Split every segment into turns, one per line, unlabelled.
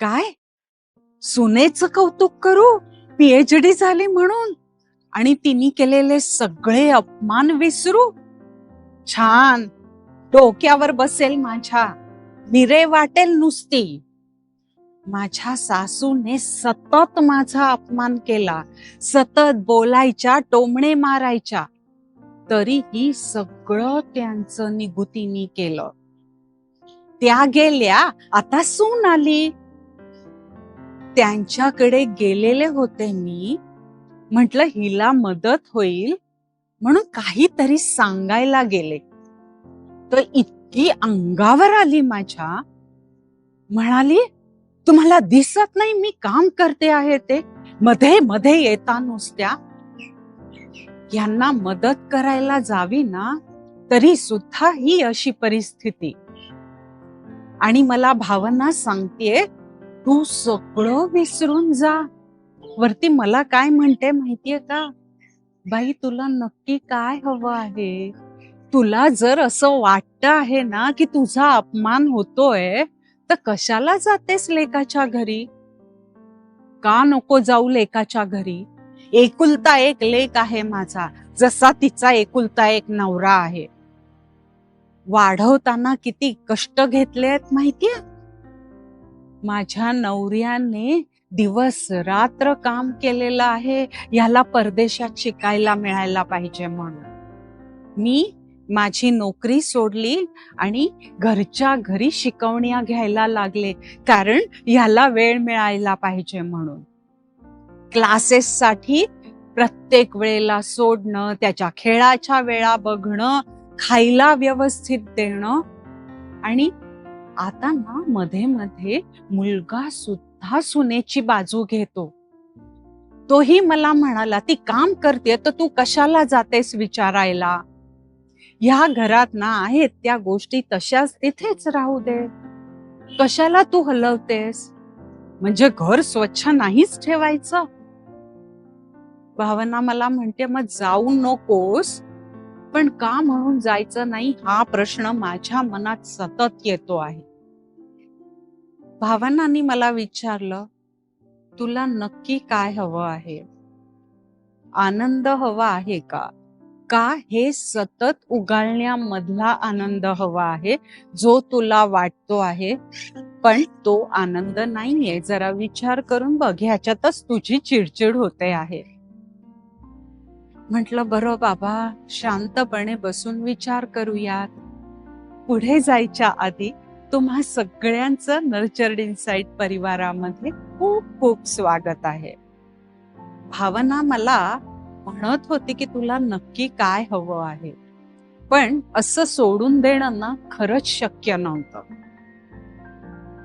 काय? सुनेचं कौतुक करू? पीएचडी झाली म्हणून? आणि तिने केलेले सगळे अपमान विसरू? छान. डोक्यावर बसेल माझ्या. मिरे वाटेल नुसती. माझ्या सासूने सतत माझा अपमान केला. सतत बोलायच्या टोमणे मारायच्या. तरीही सगळं त्यांचं निगुतीनी केलं. त्या गेल्या आता सून आली. त्यांच्याकडे गेलेले होते मी. म्हटलं हिला मदत होईल म्हणून काहीतरी सांगायला गेले. तर इतकी अंगावर आली माझ्या. म्हणाली तुम्हाला दिसत नाही मी काम करते आहे ते. मध्ये मध्ये येता नुसत्या. यांना मदत करायला जावी ना तरी सुद्धा ही अशी परिस्थिती. आणि मला भावना सांगतेय तू सगळं विसरून जा. वरती मला काय म्हणते माहितीये का? बाई तुला नक्की काय हवं आहे? तुला जर असं वाटत आहे ना की तुझा अपमान होतोय तर कशाला जातेस लेकाच्या घरी? का नको जाऊ लेकाच्या घरी? एकुलता एक लेक आहे माझा जसा तिचा एकुलता एक नवरा आहे. वाढवताना किती कष्ट घेतले आहेत माहितीये? माझ्या नवऱ्याने दिवस रात्र काम केलेलं आहे याला परदेशात शिकायला मिळायला पाहिजे म्हणून. मी माझी नोकरी सोडली आणि घरच्या घरी शिकवण्या घ्यायला लागले कारण ह्याला वेळ मिळायला पाहिजे म्हणून. क्लासेस साठी प्रत्येक वेळेला सोडणं त्याच्या खेळाच्या वेळा बघणं खायला व्यवस्थित देणं आणि आता ना मध्ये मध्ये मुलगा सुद्धा सुनेची बाजू घेतो. तोही मला म्हणाला ती काम करते तर तू कशाला जातेस विचारायला? ह्या घरात ना आहेत त्या गोष्टी तशाच तिथेच राहू दे. कशाला तू हलवतेस? म्हणजे घर स्वच्छ नाहीच ठेवायचं. भावना मला म्हणते मग जाऊ नकोस पण का म्हणून जायचं नाही? हा प्रश्न माझ्या मनात सतत येतो आहे. भावनांनी मला विचारलं तुला नक्की काय हवं आहे? आनंद हवा आहे का? का हे सतत उगाळण्यामधला आनंद हवा आहे जो तुला वाटतो आहे? पण तो आनंद नाहीये. जरा विचार करून बघ ह्याच्यातच तुझी चिडचिड होते आहे. म्हटलं बरं बाबा शांतपणे बसून विचार करूयात. पुढे जायच्या आधी तुम्हा सगळ्यांचं नर्चर्ड इनसाइट परिवारामध्ये खूप खूप स्वागत आहे. भावना मला म्हणत होती की तुला नक्की काय हवं आहे. पण असं सोडून देणं ना खरंच शक्य नव्हतं.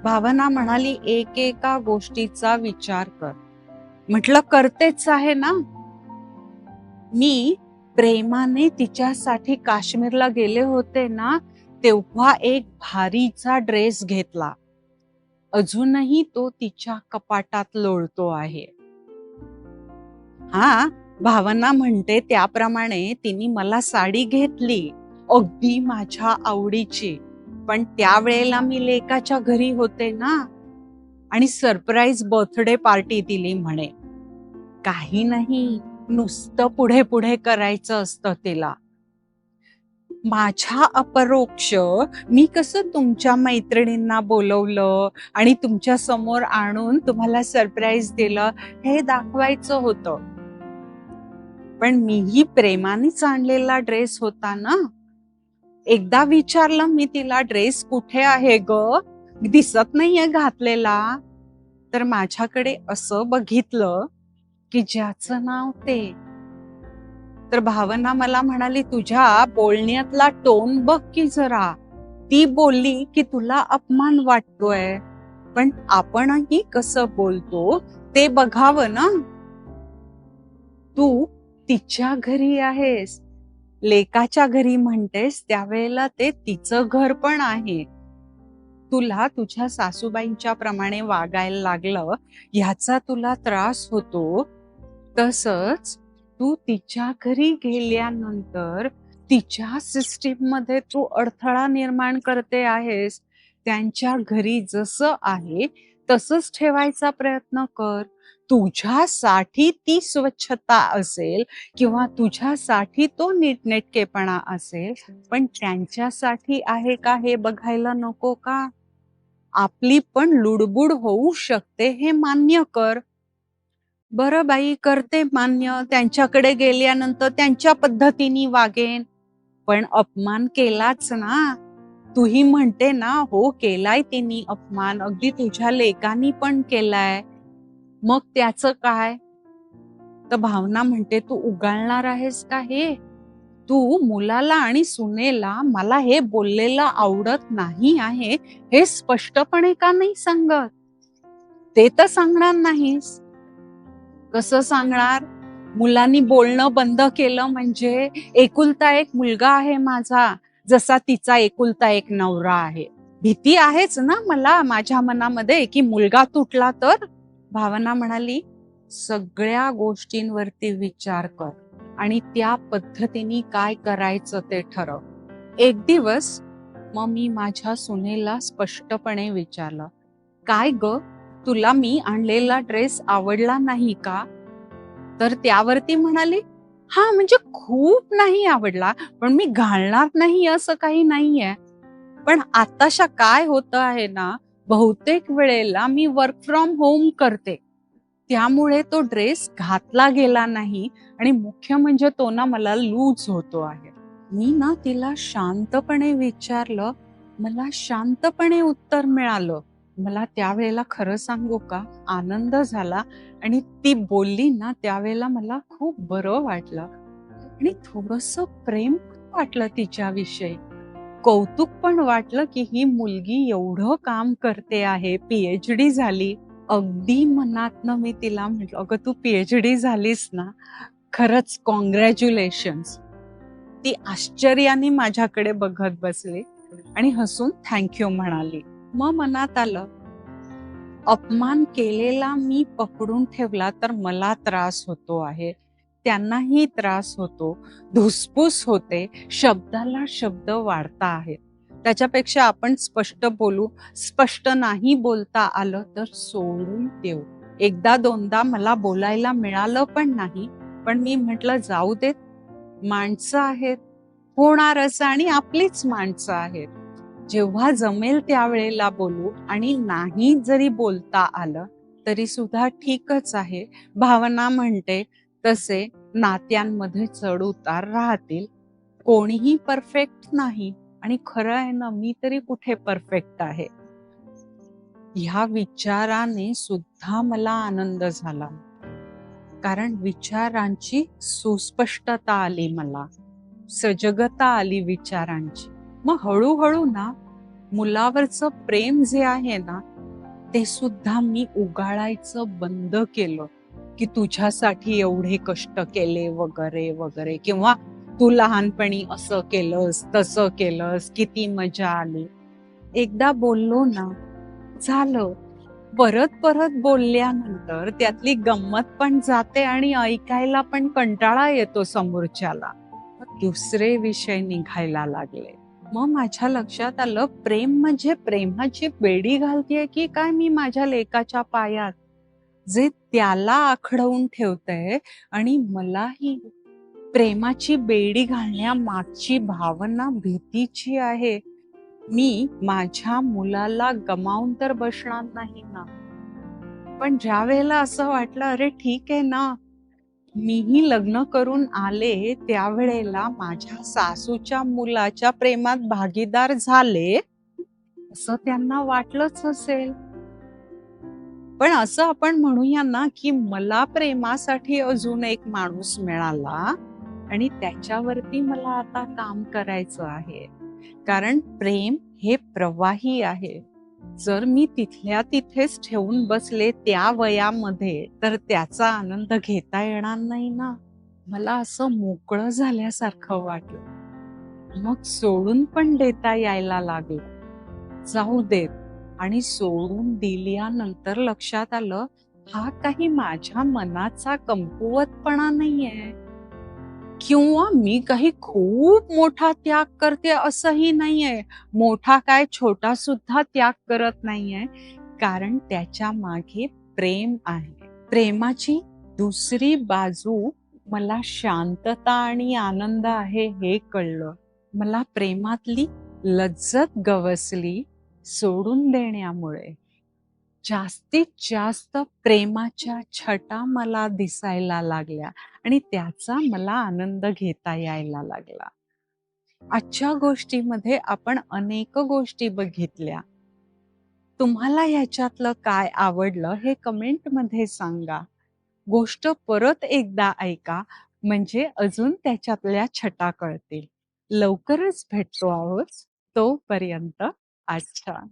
भावना म्हणाली एक एका गोष्टीचा विचार कर. म्हटलं करतेच आहे ना. मी प्रेमाने तिच्यासाठी काश्मीरला गेले होते ना तेव्हा एक भारीचा ड्रेस घेतला. अजूनही तो तिच्या कपाटात लोळतो आहे. हा भावना म्हणते त्याप्रमाणे तिने मला साडी घेतली अगदी माझ्या आवडीची. पण त्यावेळेला मी लेकाच्या घरी होते ना आणि सरप्राईज बर्थडे पार्टी दिली म्हणे. काही नाही नुसतं पुढे पुढे करायचं असतं तिला. माझ्या अपरोक्ष मी कसं तुमच्या मैत्रिणींना बोलवलं आणि तुमच्यासमोर आणून तुम्हाला सरप्राईज दिलं हे दाखवायचं होतं. पण मीही प्रेमानेच आणलेला ड्रेस होता ना? एकदा विचारलं मी तिला ड्रेस कुठे आहे ग? दिसत नाहीये घातलेला. तर माझ्याकडे असं बघितलं की ज्याचं नाव ते तर भावना मला म्हणाली तुझ्या बोलण्यातला टोन बघ की जरा. ती बोलली की तुला अपमान वाटतोय. पण आपणही कसं बोलतो ते बघावं ना. तू तिच्या घरी आहेस. लेकाच्या घरी म्हणतेस त्यावेळेला ते तिचं घर पण आहे. तुला तुझ्या सासूबाईंच्या प्रमाणे वागायला लागलं ह्याचा तुला त्रास होतो. तसच तू तिच्या घरी गेल्यानंतर तिच्या सिस्टीममध्ये तू अडथळा निर्माण करते आहेस. त्यांच्या घरी जसं आहे तसंच ठेवायचा प्रयत्न कर. तुझ्यासाठी ती स्वच्छता असेल किंवा तुझ्यासाठी तो नीटनेटकेपणा असेल पण त्यांच्यासाठी आहे का हे बघायला नको का? आपली पण लुडबुड होऊ शकते हे मान्य कर. बरं बाई करते मान्य. त्यांच्याकडे गेल्यानंतर त्यांच्या पद्धतीने वागेन. पण अपमान केलाच ना. तूही म्हणते ना हो केलाय तिने अपमान. अगदी तुझ्या लेखानी पण केलाय. मग त्याचं काय? तर भावना म्हणते तू उगाळणार आहेस का हे? तू मुलाला आणि सुनेला मला हे बोललेलं आवडत नाही आहे. हे स्पष्टपणे का नाही सांगत? ते तर सांगणार नाहीस. कसं सांगणार? मुलांनी बोलणं बंद केलं म्हणजे एकुलता एक मुलगा आहे माझा जसा तिचा एकुलता एक नवरा आहे. भीती आहेच ना मला माझ्या मनामध्ये की मुलगा तुटला तर? भावना म्हणाली सगळ्या गोष्टींवरती विचार कर आणि त्या पद्धतीने काय करायचं ते ठरव. एक दिवस मग मी माझ्या सुनेला स्पष्टपणे विचारलं काय ग? तुला मी आणलेला ड्रेस आवडला नाही का? तर त्यावरती म्हणाली हा म्हणजे खूप नाही आवडला पण मी घालणार नाही असं काही नाहीये. पण आताशा काय होत आहे ना बहुतेक वेळेला मी वर्क फ्रॉम होम करते. त्यामुळे तो ड्रेस घातला गेला नाही आणि मुख्य म्हणजे तो ना मला लूज होतो आहे. मी ना तिला शांतपणे विचारलं मला शांतपणे उत्तर मिळालं. मला त्यावेळेला खरं सांगू का? आनंद झाला आणि ती बोलली ना त्यावेळेला मला खूप बरं वाटलं. आणि थोडस प्रेम वाटलं तिच्याविषयी. कौतुक पण वाटलं की ही मुलगी एवढं काम करते आहे पीएच डी झाली. अगदी मनातनं मी तिला म्हटलं अगं तू पीएच डी झालीस ना खरंच कॉंग्रॅच्युलेशन्स ती आश्चर्याने माझ्याकडे बघत बसली आणि हसून थँक्यू म्हणाली. मग मनात आलं. अपमान केलेला मी पकडून ठेवला तर मला त्रास होतो आहे. त्यांनाही त्रास होतो. धुसफूस होते. शब्दाला शब्द वाढता आहेत त्याच्यापेक्षा आपण स्पष्ट बोलू. स्पष्ट नाही बोलता आलं तर सोडून देऊ. एकदा दोनदा मला बोलायला मिळालं पण नाही. पण मी म्हटलं जाऊ देत. माणसं आहेत. होणारच आणि आपलीच माणसं आहेत. जेव्हा जमेल त्यावेळेला बोलू आणि नाही जरी बोलता आलं तरी सुद्धा ठीकच आहे. भावना म्हणते तसे नात्यांमध्ये चढ उतार राहतील. कोणीही परफेक्ट नाही आणि खरं आहे ना मी तरी कुठे परफेक्ट आहे? ह्या विचाराने सुद्धा मला आनंद झाला. कारण विचारांची सुस्पष्टता आली मला. सजगता आली विचारांची. मग हळूहळू ना मुलावरचं प्रेम जे आहे ना ते सुद्धा मी उगाळायचं बंद केलं की तुझ्यासाठी एवढे कष्ट केले वगैरे वगैरे. किंवा तू लहानपणी असं केलंस तसं केलंस किती मजा आली. एकदा बोललो ना झालं. परत परत बोलल्यानंतर त्यातली गंमत पण जाते आणि ऐकायला पण कंटाळा येतो समोरच्याला. दुसरे विषय निघायला लागले. मग माझ्या लक्षात आलं प्रेम म्हणजे प्रेमाची बेडी घालतीये की काय मी माझ्या लेकाच्या पायात? जे त्याला आखडवून ठेवतंय आणि मलाही प्रेमाची बेडी घालण्यामागची भावना भीतीची आहे. मी माझ्या मुलाला गमावून तर बसणार नाही ना. पण ज्या वेळेला असं वाटलं अरे ठीक आहे ना मीही लग्न करून आले त्यावेळेला माझ्या सासूच्या मुलाच्या प्रेमात भागीदार झाले. असं त्यांना वाटलंच असेल. पण असं आपण म्हणूया ना की मला प्रेमासाठी अजून एक माणूस मिळाला आणि त्याच्यावरती मला आता काम करायचं आहे. कारण प्रेम हे प्रवाही आहे. जर मी तिथल्या तिथेच ठेवून बसले त्या वयामध्ये तर त्याचा आनंद घेता येणार नाही ना? मला असं मोकळं झाल्यासारखं वाटलं. मग सोडून पण देता यायला लागलं. जाऊ देत आणि सोडून दिल्यानंतर लक्षात आलं हा काही माझ्या मनाचा कमकुवतपणा नाहीये. किंवा मी काही खूप मोठा त्याग करते असंही नाहीये. मोठा काय छोटा सुद्धा त्याग करत नाहीये. कारण त्याच्यामागे प्रेम आहे. प्रेमाची दुसरी बाजू मला शांतता आणि आनंद आहे हे कळलं. मला प्रेमातली लज्जत गवसली सोडून देण्यामुळे. जास्तीत जास्त प्रेमाच्या छटा मला दिसायला लागल्या आणि त्याचा मला आनंद घेता यायला लागला. आजच्या गोष्टीमध्ये आपण अनेक गोष्टी बघितल्या. तुम्हाला ह्याच्यातलं काय आवडलं हे कमेंटमध्ये सांगा. गोष्ट परत एकदा ऐका म्हणजे अजून त्याच्यातल्या छटा कळतील. लवकरच भेटतो आहोत तोपर्यंत अच्छा